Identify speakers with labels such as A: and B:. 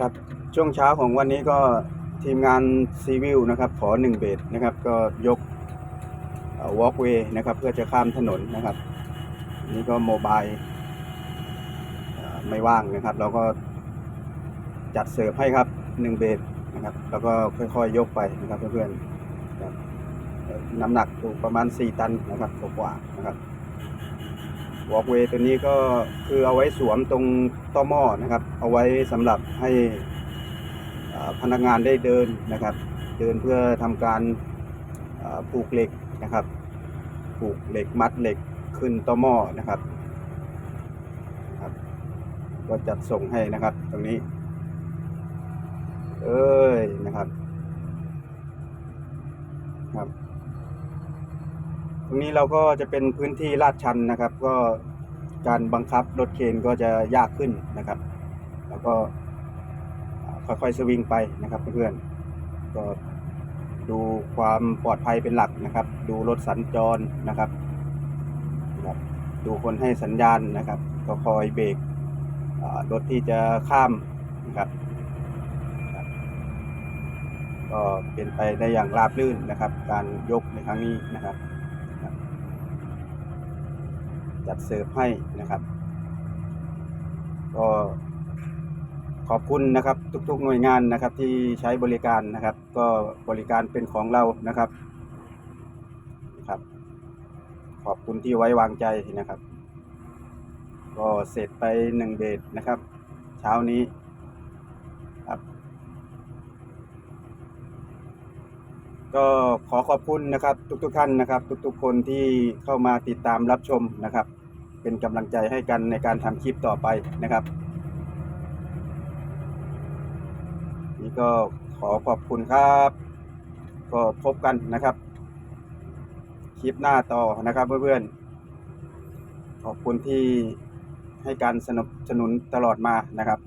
A: ครับช่วงเช้าของวันนี้ก็ทีมงานซีวิลนะครับขอหนึ่งเบสนะครับ ก็ยกวอล์กเวย์นะครับ เพื่อจะข้ามถนนนะครับ นี่ก็โมบายไม่ว่างนะครับ เราก็จัดเสิร์ฟให้ครับหนึ่งเบสนะครับ แล้วก็ค่อยๆยกไปนะครับเพื่อนๆน้ำหนักอยู่ประมาณ 4 ตันนะครับกว่านะครับ วอล์กเวย์ตัวนี้ก็คือเอาไว้สวมตรงต้อหม้อนะครับ เอาไว้สำหรับให้พนักงานได้เดินนะครับ เดินเพื่อทำการผูกเหล็กนะครับ ผูกเหล็กมัดเหล็กขึ้นต้อหม้อนะครับครับ ก็จัดส่งให้นะครับ ตรงนี้ เอ้ยนะครับครับ ตรงนี้เราก็จะเป็นพื้นที่ลาดชันนะครับ ก็การบังคับรถเคนก็จะยากขึ้นนะครับ แล้วก็ค่อยๆสวิงไปนะครับเพื่อนๆก็ดูความปลอดภัยเป็นหลักนะครับ ดูรถสัญจรนะครับ ดูคนให้สัญญาณนะครับ ก็คอยเบรกรถที่จะข้ามนะครับครับก็เป็นไปได้อย่างราบรื่นนะครับ การยกในครั้งนี้นะครับ จัดเสิร์ฟให้นะครับ ก็ขอบคุณนะครับทุกๆหน่วยงานนะครับที่ใช้บริการนะครับ ก็บริการเป็นของเรานะครับนะครับ ขอบคุณที่ไว้วางใจนะครับ ก็เสร็จไปหนึ่งเบสนะครับ เช้านี้ครับ ก็ขอขอบคุณนะครับ ทุกๆท่านนะครับ ทุกๆคนที่เข้ามาติดตามรับชมนะครับ เป็นกำลังใจให้กันในการทำคลิปต่อไปนะครับ นี่ก็ขอขอบคุณครับ ก็พบกันนะครับ คลิปหน้าต่อนะครับ เพื่อนๆขอบคุณที่ให้การสนับสนุนตลอดมานะครับ